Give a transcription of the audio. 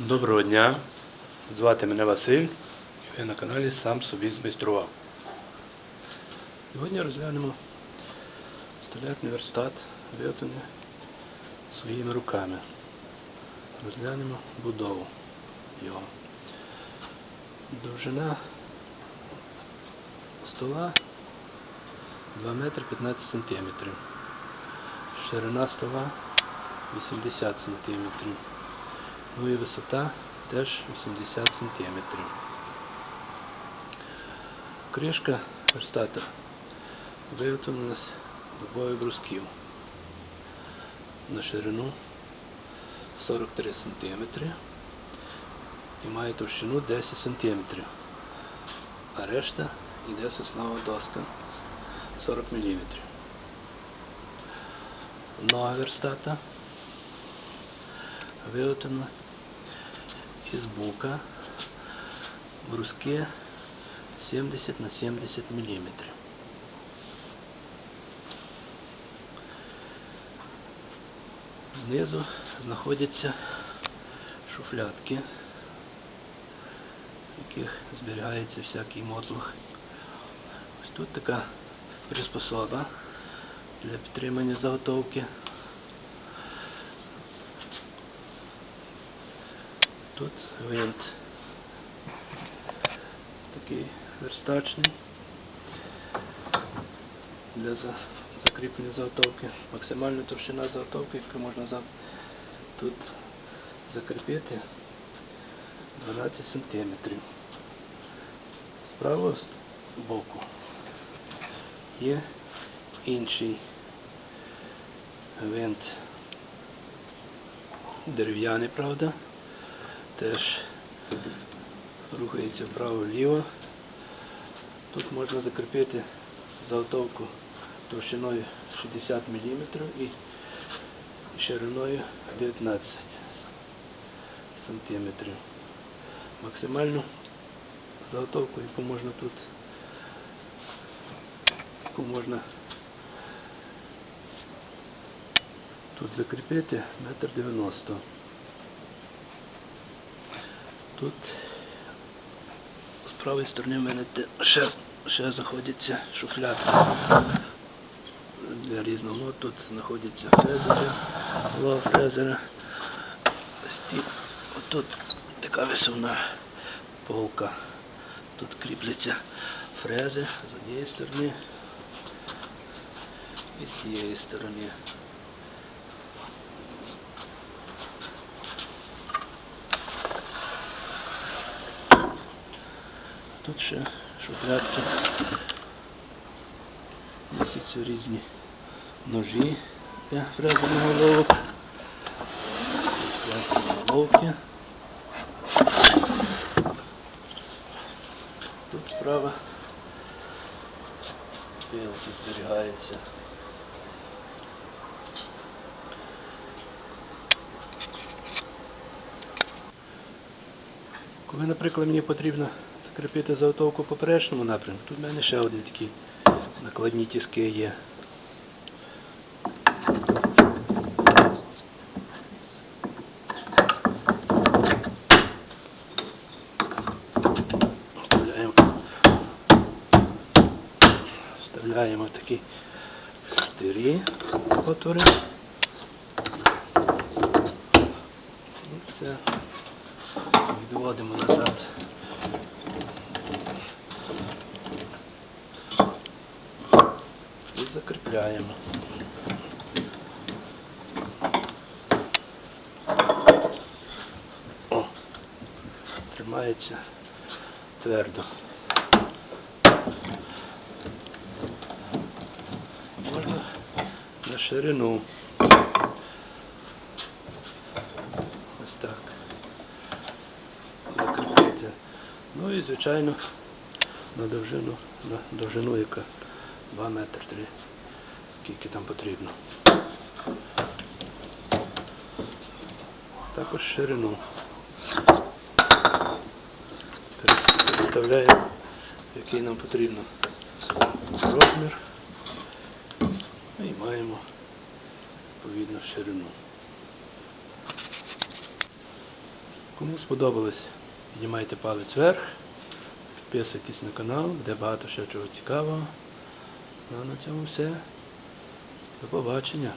Доброго дня. Звати мене Василь. і Ви на каналі Сам собі змайстрував. Сьогодні розглянемо столярний верстат, виготовлений своїми руками. Розглянемо будову його. Довжина стола 2 метри 15 сантиметрів. Ширина стола 80 сантиметрів. Ну і висота теж 80 сантиметрів. Кришка верстата виготовлена з дубових брусків на ширину 43 сантиметри і має товщину 10 сантиметрів, а решта йде соснова доска 40 мм. Нога верстата виготовлена із бука бруски 70 на 70 мм. Знизу знаходяться шуфлятки, в яких зберігається всякий мотлух. Тут така приспособа для підтримання заготовки. Тут винт такий верстачний. Для закріплення заготовки. Максимальна товщина заготовки, яку можна тут закріпити. 12 см. З правого боку є інший винт. Дерев'яний, правда теж рухається вправо-вліво. Тут можна закріпити заготовку товщиною 60 мм і шириною 19 см. Максимальну заготовку, яку можна тут яку можна тут закріпити метр 90 Тут з правої сторони в мене ще, ще знаходяться шуфлятки для різного. Тут знаходяться фрезери, два фрезера. Отут така висувна полка. Тут кріпляться фрези з однієї сторони і з цієї сторони. Тут ще шуфлятки. Містяться різні ножі для фрезерних головок. Фрезерні головки. Тут справа пилки зберігається. Коли, наприклад, мені потрібно закріпити заготовку по поперечному напрямку, тут в мене ще один такий накладні тіски є. Вставляємо, вставляємо такі стирі отвори. І все. Відводимо назад. І. О, тримається твердо. Можна на ширину. Ось так. Закріпити. Ну і звичайно на довжину, на довжину яка 2 метри 3, скільки там потрібно. Також ширину. Представляємо, який нам потрібно розмір. І маємо відповідно ширину. Кому сподобалось, піднімайте палець вверх, підписуйтесь на канал, де багато ще чого цікавого. Ну, на цьому все. До побачення.